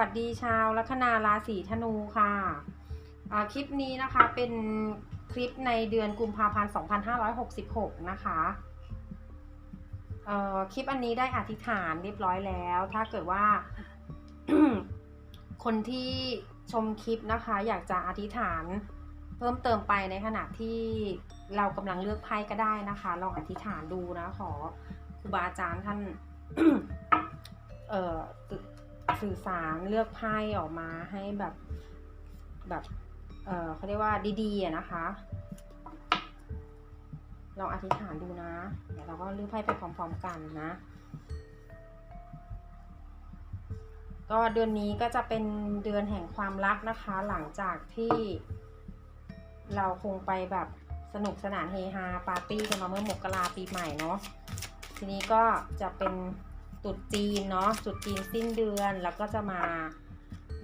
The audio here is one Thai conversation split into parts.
สวัสดีชาวลัคนาราศีธนูค่ะคลิปนี้นะคะเป็นคลิปในเดือนกุมภาพันธ์ 2566 นะคะเอ่อคลิปอันนี้ได้อธิษฐานเรียบร้อยแล้ว ถ้าเกิดว่า คนที่ชมคลิปนะคะ อยากจะอธิษฐานเพิ่มเติมไปในขณะที่เรากำลังเลือกไพ่ก็ได้นะคะ ลองอธิษฐานดูนะขอครูบาอาจารย์ท่านเอ่อ สื่อสารเลือกไพ่ออกมาให้แบบแบบเออเขาเรียกว่าดีๆนะคะลองอธิษฐานดูนะ เดี๋ยวเราก็เลือกไพ่ไปพร้อมๆกันนะ ก็เดือนนี้ก็จะเป็นเดือนแห่งความรักนะคะ หลังจากที่เราคงไปแบบสนุกสนานเฮฮาปาร์ตี้กันมาเมื่อมกราปีใหม่เนาะ ทีนี้ก็จะเป็น ตรุษจีนเนาะตรุษจีนสิ้นเดือนแล้วก็จะมา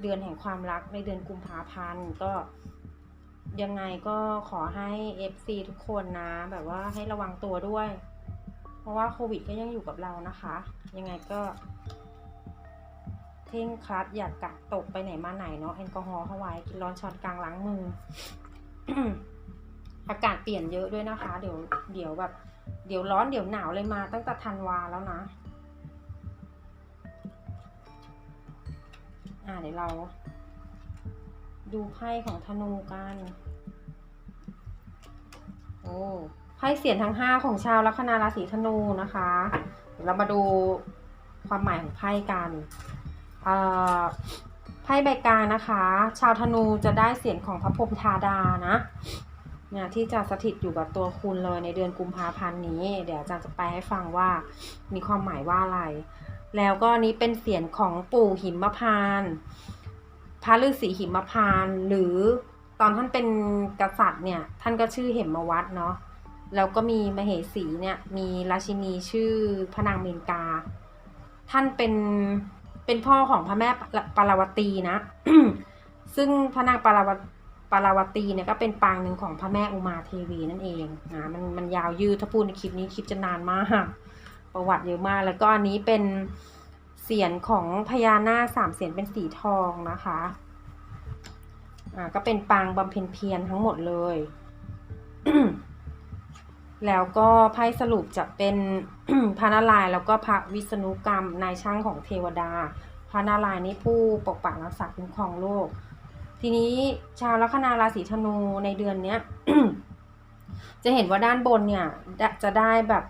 เดือนแห่งความรักในเดือนกุมภาพันธ์ก็ยังไงก็ขอให้ FC ทุกคนนะ แบบว่าให้ระวังตัวด้วย เพราะว่าโควิดก็ยังอยู่กับเรานะคะ ยังไงก็เท่งครัดอย่ากกัดตกไปไหนมาไหนเนาะแอลกอฮอล์เข้าไว้ กินร้อนช้อนกลางล้างมือ อากาศเปลี่ยนเยอะด้วยนะคะ เดี๋ยวเดี๋ยวแบบ เดี๋ยวร้อนเดี๋ยวหนาวเลยมาตั้งแต่ธันวาแล้วนะ อ่าเดี๋ยวเรา ดูไพ่ของธนูกัน โอ้ไพ่เสียนทั้งห้าของชาวลัคนาราศีธนูนะคะ เดี๋ยวเรามาดูความหมายของไพ่กันเอ่อไพ่ใบกานะคะ ชาวธนูจะได้เสียงของพระพรหมธาดานะเนี่ยที่จะสถิตอยู่กับตัวคุณเลยในเดือนกุมภาพันธ์นี้ เดี๋ยวอาจารย์จะไปลให้ฟังว่ามีความหมายว่าอะไร แล้วก็นี้เป็นเสียงของปู่หิมพานพระฤาษีหิมพานหรือตอนท่านเป็นกษัตริย์เนี่ย ท่านก็ชื่อเหมวัดเนาะแล้วก็มีมเหสีเนี่ยมีราชินีชื่อพระนางเมนกา ท่านเป็นเป็นพ่อของพระแม่ปาราวตีนะ ซึ่งพระนางปาราวปาราวตีเนี่ยก็เป็นปางหนึ่งของพระแม่อุมาเทวีนั่นเองนะมันมันยาวยืดถ้าพูดในคลิปนี้คลิปจะนานมาก ประวัติเยอะมาก แล้วก็อันนี้เป็นเสียนของพญานาคสามเสียนเป็นสีทองนะคะอ่าก็เป็นปางบำเพ็ญเพียรทั้งหมดเลย แล้วก็ไพ่สรุปจะเป็นพระนารายณ์แล้วก็พระวิษณุกรรมนายช่างของเทวดา พระนารายณ์นี่ผู้ปกปักรักษาคุ้มครองโลก ทีนี้ชาวลัคนาราศีธนูในเดือนเนี้ยจะเห็นว่าด้านบนเนี่ยจะจะได้แบบ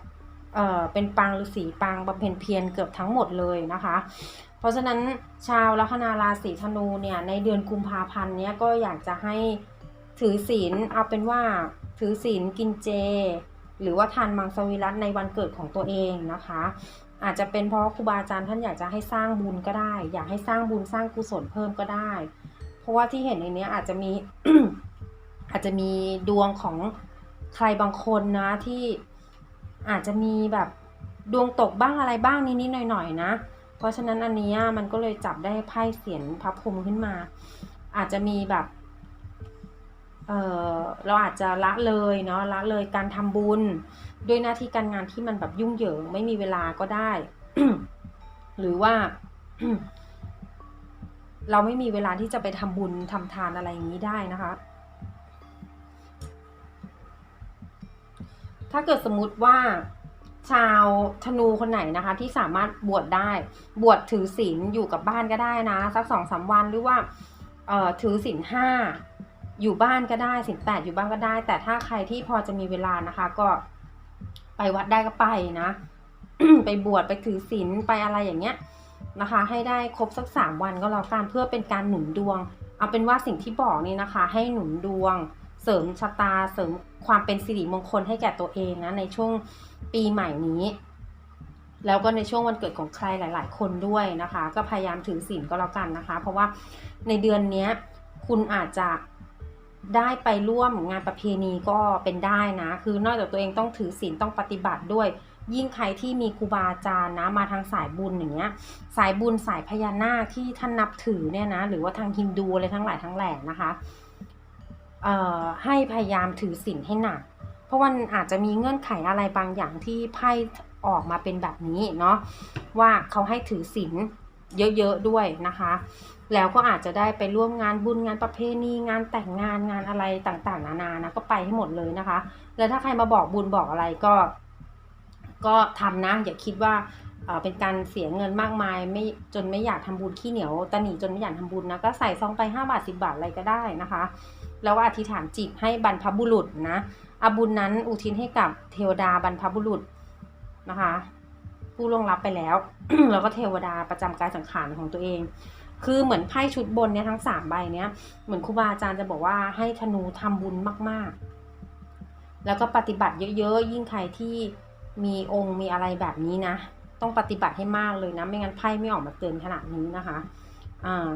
เอ่อเป็นปางฤาษีปางบำเพ็ญเพียรเกือบทั้งหมดเลยนะคะ เพราะฉะนั้นชาวลัคนาราศีธนูเนี่ยในเดือนกุมภาพันธ์เนี้ยก็อยากจะให้ถือศีลเอาเป็นว่าถือศีลกินเจ หรือว่าทานมังสวิรัตในวันเกิดของตัวเองนะคะ อาจจะเป็นเพราะครูบาอาจารย์ท่านอยากจะให้สร้างบุญก็ได้ อยากให้สร้างบุญสร้างกุศลเพิ่มก็ได้ เพราะว่าที่เห็นในนี้อาจจะมีอาจจะมีดวงของใครบางคนนะที่ อาจจะมีแบบดวงตกบ้างอะไรบ้างนิดๆหน่อยๆนะ เพราะฉะนั้นอันนี้มันก็เลยจับได้ไพ่เสียนพระพรมขึ้นมา อาจจะมีแบบเออเราอาจจะละเลยเนาะละเลยการทำบุญด้วยหน้าที่การงานที่มันแบบยุ่งเหยิงไม่มีเวลาก็ได้ หรือว่า เราไม่มีเวลาที่จะไปทำบุญทำทานอะไรอย่างนี้ได้นะคะ ถ้าเกิดสมมติว่าชาวธนูคนไหนนะคะ ที่สามารถบวชได้ บวชถือศีลอยู่กับบ้านก็ได้นะสักสองสามวันหรือว่าเอ่อถือศีลห้าอยู่บ้านก็ได้ศีลแปดอยู่บ้านก็ได้ แต่ถ้าใครที่พอจะมีเวลานะคะ ก็ไปวัดได้ก็ไปนะไปบวชไปถือศีลไปอะไรอย่างเงี้ยนะคะ ให้ได้ครบสักสามวันก็แล้วกันเพื่อเป็นการหนุนดวง เอาเป็นว่าสิ่งที่บอกนี่นะคะ ให้หนุนดวง เสริมชะตาเสริมความเป็นสิริมงคลให้แก่ตัวเองนะในช่วงปีใหม่นี้ แล้วก็ในช่วงวันเกิดของใครหลาย ๆ คนด้วยนะคะ ก็พยายามถือศีลก็แล้วกันนะคะ เพราะว่าในเดือนนี้คุณอาจจะได้ไปร่วมงานประเพณีก็เป็นได้นะ คือนอกจากตัวเองต้องถือศีลต้องปฏิบัติด้วย ยิ่งใครที่มีครูบาอาจารย์นะมาทางสายบุญอย่างเงี้ย สายบุญสายพญานาคที่ท่านนับถือเนี่ยนะ หรือว่าทางฮินดูอะไรทั้งหลายทั้งแหล่นะคะ ให้พยายามถือศีลให้หนัก เพราะว่ามันอาจจะมีเงื่อนไขอะไรบางอย่างที่ไพ่ออกมาเป็นแบบนี้เนาะว่าเขาให้ถือศีลเยอะๆด้วยนะคะ แล้วก็อาจจะได้ไปร่วมงานบุญงานประเพณีงานแต่งงานงานอะไรต่างๆ นานานะก็ไปให้หมดเลยนะคะ แล้วถ้าใครมาบอกบุญบอกอะไรก็ ก็ทำนะอย่าคิดว่าเป็นการเสียเงินมากมายไม่จนไม่อยากทำบุญขี้เหนียวตะหนีจนไม่อยากทำบุญนะก็ใส่ซองไป 5 บาท 10 บาทอะไรก็ได้นะคะ แล้วอธิษฐานจิตให้บรรพบุรุษนะอาบุญนั้นอุทิศให้กับเทวดาบรรพบุรุษนะคะ ผู้ล่วงลับไปแล้ว แล้วก็เทวดาประจำกายสังขารของตัวเอง คือเหมือนไพ่ชุดบนเนี่ยทั้งสามใบเนี้ยเหมือนครูบาอาจารย์จะบอกว่าให้ธนูทำบุญมากๆ แล้วก็ปฏิบัติเยอะๆ ยิ่งใครที่มีองค์มีอะไรแบบนี้นะ ต้องปฏิบัติให้มากเลยนะ ไม่งั้นไพ่ไม่ออกมาเตือนขนาดนี้นะคะอ่า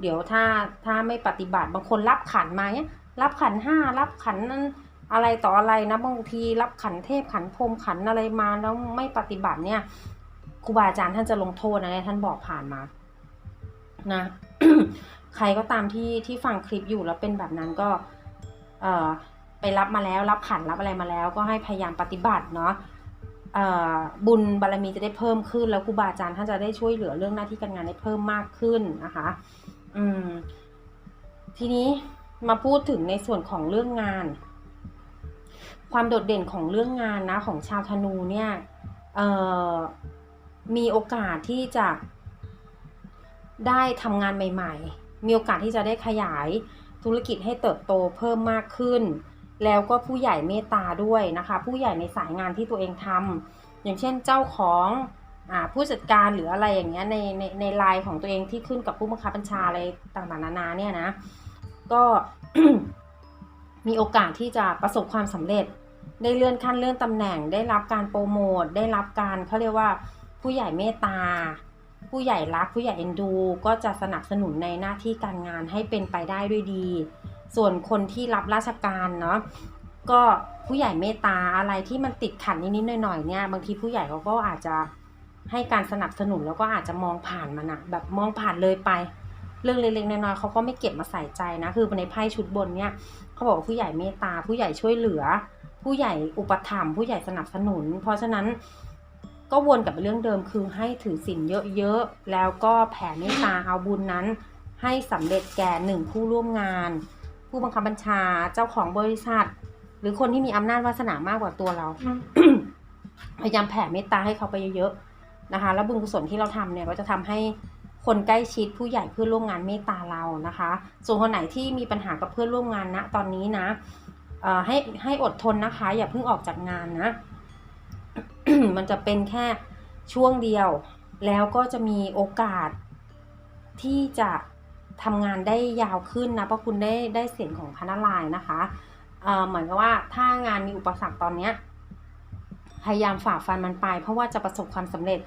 เดี๋ยวถ้าถ้าไม่ปฏิบัติบางคนรับขันมาเนี่ยรับขันห้ารับขันนั้นอะไรต่ออะไรนะบางทีรับขันเทพขันพรมขันอะไรมาแล้วไม่ปฏิบัติเนี่ยครูบาอาจารย์ท่านจะลงโทษนะเนี่ยท่านบอกผ่านมานะใครก็ตามที่ที่ฟังคลิปอยู่แล้วเป็นแบบนั้นก็เอ่อไปรับมาแล้วรับขันรับอะไรมาแล้ว ก็ให้พยายามปฏิบัติเนาะเออบุญบารมีจะได้เพิ่มขึ้น แล้วครูบาอาจารย์ท่านจะได้ช่วยเหลือเรื่องหน้าที่การงานได้เพิ่มมากขึ้นนะคะ อืม ทีนี้มาพูดถึงในส่วนของเรื่องงาน ความโดดเด่นของเรื่องงานนะ ของชาวธนูเนี่ยเอ่อมีโอกาสที่จะได้ทำงานใหม่ ๆ มีโอกาสที่จะได้ขยายธุรกิจให้เติบโตเพิ่มมากขึ้น แล้วก็ผู้ใหญ่เมตตาด้วยนะคะ ผู้ใหญ่ในสายงานที่ตัวเองทำอย่างเช่นเจ้าของ ผู้จัดการหรืออะไรอย่างเงี้ยในในในไลน์ของตัวเองที่ขึ้นกับผู้บังคับบัญชาอะไรต่างๆนานาเนี่ยนะก็มีโอกาสที่จะประสบความสำเร็จ ได้เลื่อนขั้นเลื่อนตำแหน่ง ได้รับการโปรโมทได้รับการเขาเรียกว่าผู้ใหญ่เมตตา ผู้ใหญ่รักผู้ใหญ่เอ็นดู ก็จะสนับสนุนในหน้าที่การงานให้เป็นไปได้ด้วยดี ส่วนคนที่รับราชการเนาะก็ผู้ใหญ่เมตตาอะไรที่มันติดขัดนิดๆหน่อยๆเนี่ยบางทีผู้ใหญ่เขาก็อาจจะ ให้การสนับสนุนแล้วก็อาจจะมองผ่านมันอะแบบมองผ่านเลยไป เรื่องเล็กๆน้อยๆเขาก็ไม่เก็บมาใส่ใจนะ คือในไพ่ชุดบนเนี่ยเขาบอกว่าผู้ใหญ่เมตตา ผู้ใหญ่ช่วยเหลือ ผู้ใหญ่อุปถัมภ์ผู้ใหญ่สนับสนุน เพราะฉะนั้นก็วนกลับไปเรื่องเดิมคือให้ถือศีลเยอะๆ แล้วก็แผ่เมตตาเอาบุญนั้น ให้สำเร็จแก่หนึ่งผู้ร่วมงาน ผู้บังคับบัญชาเจ้าของบริษัท หรือคนที่มีอำนาจวาสนามากกว่าตัวเรา พยายามแผ่เมตตาให้เขาไปเยอะๆ นะคะ แล้วบุญกุศลที่เราทำเนี่ยก็จะทำให้คนใกล้ชิดผู้ใหญ่เพื่อนร่วมงานเมตตาเรานะคะ ส่วนคนไหนที่มีปัญหากับเพื่อนร่วมงานณตอนนี้นะให้ให้อดทนนะคะ อย่าเพิ่งออกจากงานนะ มันจะเป็นแค่ช่วงเดียว แล้วก็จะมีโอกาสที่จะทำงานได้ยาวขึ้นนะเพราะคุณได้ได้เสียงของพระนารายณ์นะคะเหมือนกับว่าถ้างานมีอุปสรรคตอนเนี้ย พยายามฝ่าฟันมันไป เพราะว่าจะประสบความสำเร็จ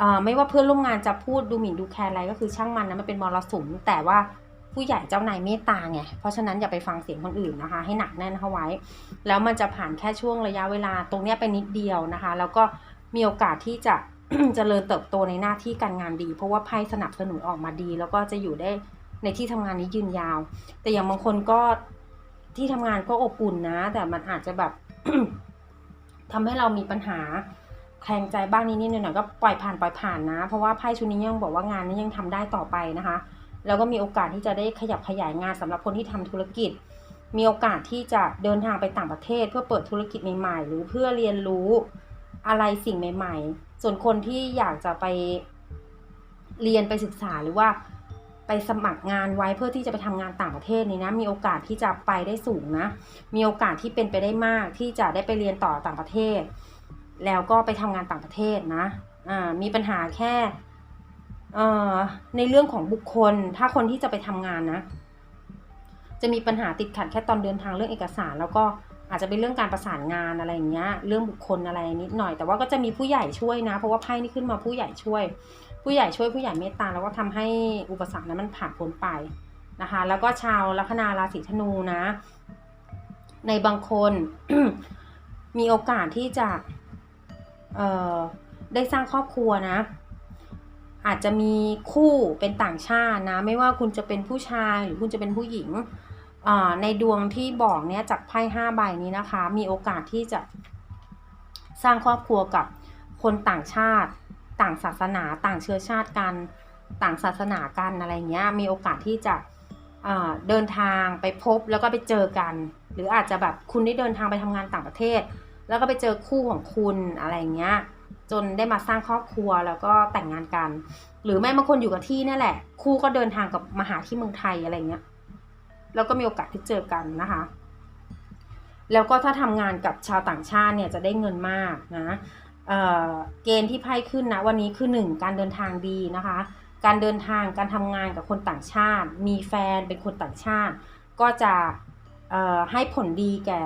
อ่อไม่ว่าเพื่อนร่วมงานจะพูดดูหมิ่นดูแคลนอะไรก็คือช่างมันนะมันเป็นมรสุมแต่ว่าผู้ใหญ่เจ้านายเมตตาไง เพราะฉะนั้นอย่าไปฟังเสียงคนอื่นนะคะ ให้หนักแน่นเข้าไว้ แล้วมันจะผ่านแค่ช่วงระยะเวลาตรงนี้ไปนิดเดียวนะคะ แล้วก็มีโอกาสที่จะเจริญเติบโตในหน้าที่การงานดี เพราะว่าไพ่สนับสนุนออกมาดี แล้วก็จะอยู่ได้ในที่ทำงานนี้ยืนยาว แต่อย่างบางคนก็ที่ทำงานก็อบอุ่นนะ แต่มันอาจจะแบบ ทำให้เรามีปัญหาแคลงใจบ้างนิดๆหน่อยๆก็ปล่อยผ่านปล่อยผ่านนะ เพราะว่าไพ่ชุดนี้ยังบอกว่างานนี้ยังทำได้ต่อไปนะคะ แล้วก็มีโอกาสที่จะได้ขยับขยายงานสำหรับคนที่ทำธุรกิจ มีโอกาสที่จะเดินทางไปต่างประเทศ เพื่อเปิดธุรกิจใหม่ๆ หรือเพื่อเรียนรู้อะไรสิ่งใหม่ ๆ ส่วนคนที่อยากจะไปเรียนไปศึกษาหรือว่า ไปสมัครงานไว้เพื่อที่จะไปทำงานต่างประเทศนี่นะมีโอกาสที่จะไปได้สูงนะ มีโอกาสที่เป็นไปได้มากที่จะได้ไปเรียนต่อต่างประเทศ แล้วก็ไปทำงานต่างประเทศนะอ่ามีปัญหาแค่อ่ในเรื่องของบุคคลถ้าคนที่จะไปทำงานนะ จะมีปัญหาติดขัดแค่ตอนเดินทางเรื่องเอกสาร แล้วก็อาจจะเป็นเรื่องการประสานงานอะไรอย่างเงี้ย เรื่องบุคคลอะไรนิดหน่อย แต่ว่าก็จะมีผู้ใหญ่ช่วยนะ เพราะว่าไพ่นี่ขึ้นมาผู้ใหญ่ช่วย ผู้ใหญ่ช่วยผู้ใหญ่เมตตาแล้วก็ทำให้อุปสรรคนั้นมันผ่านพ้นไปนะคะ แล้วก็ชาวลัคนาราศีธนูนะ ในบางคนมีโอกาสที่จะเอ่อได้สร้างครอบครัวนะ อาจจะมีคู่เป็นต่างชาตินะ ไม่ว่าคุณจะเป็นผู้ชายหรือคุณจะเป็นผู้หญิงอ่าในดวงที่บอกเนี่ยจากไพ่ห้าใบนี้นะคะ มีโอกาสที่จะสร้างครอบครัวกับคนต่างชาติ ต่างศาสนาต่างเชื้อชาติกัน ต่างศาสนากันอะไรเงี้ยมีโอกาสที่จะเดินทางไปพบแล้วก็ไปเจอกัน หรืออาจจะแบบคุณได้เดินทางไปทำงานต่างประเทศ แล้วก็ไปเจอคู่ของคุณอะไรเงี้ยจนได้มาสร้างครอบครัวแล้วก็แต่งงานกัน หรือแม่บางคนอยู่กับที่นี่แหละ คู่ก็เดินทางกับมาหาที่เมืองไทยอะไรเงี้ยแล้วก็มีโอกาสที่เจอกันนะคะ แล้วก็ถ้าทำงานกับชาวต่างชาติเนี่ยจะได้เงินมากนะ เเกณฑ์ที่ไพ่ขึ้นนะวันนี้คือหนึ่งการเดินทางดีนะคะ การเดินทางการทำงานกับคนต่างชาติ มีแฟนเป็นคนต่างชาติ ก็จะให้ผลดีแก่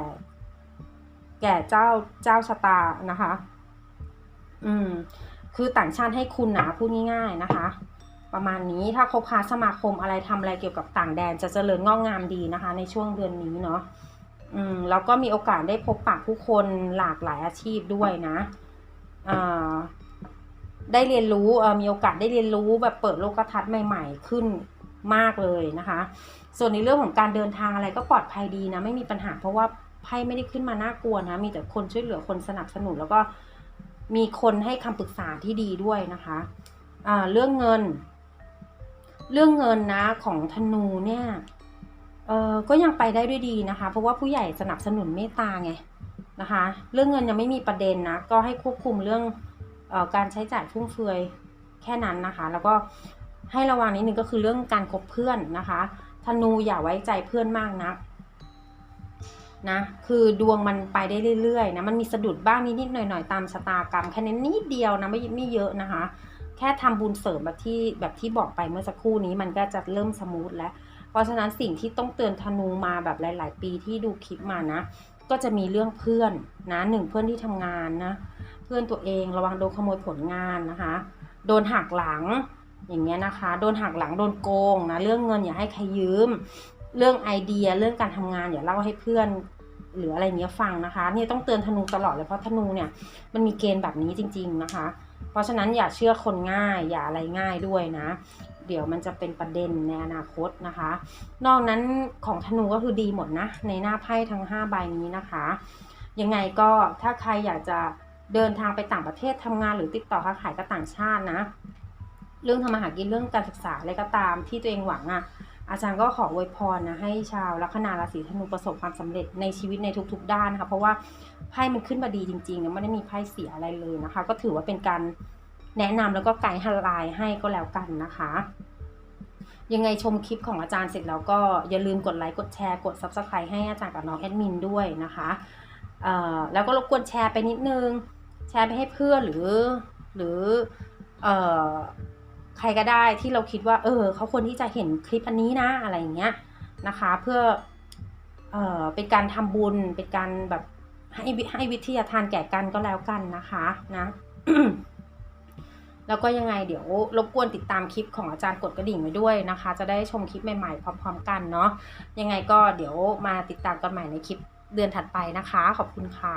แก่เจ้าเจ้าชะตานะคะ อืมคือต่างชาติให้คุณนะพูดง่ายๆนะคะ ประมาณนี้ถ้าคบค้าสมาคมอะไรทำอะไรเกี่ยวกับต่างแดนจะเจริญงอกงามดีนะคะ ในช่วงเดือนนี้เนาะอืมแล้วก็มีโอกาสได้พบปะผู้คนหลากหลายอาชีพด้วยนะ ได้เรียนรู้มีโอกาสได้เรียนรู้แบบเปิดโลกทัศน์ใหม่ ๆ ขึ้นมากเลยนะคะ ส่วนในเรื่องของการเดินทางอะไรก็ปลอดภัยดีนะไม่มีปัญหาเพราะว่าไพ่ไม่ได้ขึ้นมาน่ากลัวนะ มีแต่คนช่วยเหลือคนสนับสนุนแล้วก็มีคนให้คำปรึกษาที่ดีด้วยนะคะอ่าเรื่องเงิน เรื่องเงินนะของธนูเนี่ยเออก็ยังไปได้ด้วยดีนะคะ เพราะว่าผู้ใหญ่สนับสนุนเมตตาไง นะคะ เรื่องเงินยังไม่มีประเด็นนะ ก็ให้ควบคุมเรื่องออการใช้จ่ายฟุ่มเฟือยแค่นั้นนะคะ แล้วก็ให้ระวังนิดนึงก็คือเรื่องการคบเพื่อนนะคะธนูอย่าไว้ใจเพื่อนมากนะนะคือดวงมันไปได้เรื่อยๆนะมันมีสะดุดบ้างนิดๆหน่อยๆตามชะตากรรมแค่นี้นิดเดียวนะไม่ไม่เยอะนะคะ แค่ทำบุญเสริมแบบที่แบบที่บอกไปเมื่อสักครู่นี้มันก็จะเริ่มสมูทแล้ว เพราะฉะนั้นสิ่งที่ต้องเตือนธนูมาแบบหลาย ๆ ปีที่ดูคลิปมานะ ก็จะมีเรื่องเพื่อนนะหนึ่งเพื่อนที่ทำงานนะเพื่อนตัวเองระวังโดนขโมยผลงานนะคะ โดนหักหลังอย่างเงี้ยนะคะ โดนหักหลังโดนโกงนะเรื่องเงินอย่าให้ใครยืม เรื่องไอเดียเรื่องการทำงานอย่าเล่าให้เพื่อนหรืออะไรเงี้ยฟังนะคะเนี่ยต้องเตือนธนูตลอดเลยเพราะธนูเนี่ยมันมีเกณฑ์แบบนี้จริง ๆนะคะ เพราะฉะนั้นอย่าเชื่อคนง่ายอย่าอะไรง่ายด้วยนะ เดี๋ยวมันจะเป็นประเด็นในอนาคตนะคะ นอกนั้นของธนูก็คือดีหมดนะ ในหน้าไพ่ทั้ง 5 ใบนี้นะคะ ยังไงก็ถ้าใครอยากจะเดินทางไปต่างประเทศทำงานหรือติดต่อค้าขายกับต่างชาตินะ เรื่องทำมาหากินเรื่องการศึกษาอะไรก็ตามที่ตัวเองหวังอะ่ะอาจารย์ก็ขออวยพรนะให้ชาวลัคนาราศีธนูประสบความสำเร็จในชีวิตในทุก ๆ ด้านนะคะเพราะว่าไพ่มันขึ้นมาดีจริงๆนะไม่ได้มีไพ่เสียอะไรเลยนะคะ ก็ถือว่าเป็นการ แนะนำแล้วก็ไกด์ฮันไลน์ให้ก็แล้วกันนะคะ ยังไงชมคลิปของอาจารย์เสร็จแล้วก็อย่าลืมกดไลค์กดแชร์กด subscribe ให้อาจารย์กับน้องแอดมินด้วยนะคะแล้วก็รบกวนแชร์ไปนิดนึง แชร์ไปให้เพื่อนหรือหรืออใครก็ได้ที่เราคิดว่า เออเขาควรที่จะเห็นคลิปอันนี้นะอะไรอย่างเงี้ยนะคะ เพื่อเออเป็นการทำบุญเป็นการแบบให้ให้วิทยาทานแก่กันก็แล้วกันนะคะนะ แล้วก็ยังไงเดี๋ยวรบกวนติดตามคลิปของอาจารย์กดกระดิ่งไว้ด้วยนะคะ จะได้ชมคลิปใหม่ๆ พร้อม ๆ กันเนาะยังไงก็เดี๋ยวมาติดตามกันใหม่ในคลิปเดือนถัดไปนะคะ ขอบคุณค่ะ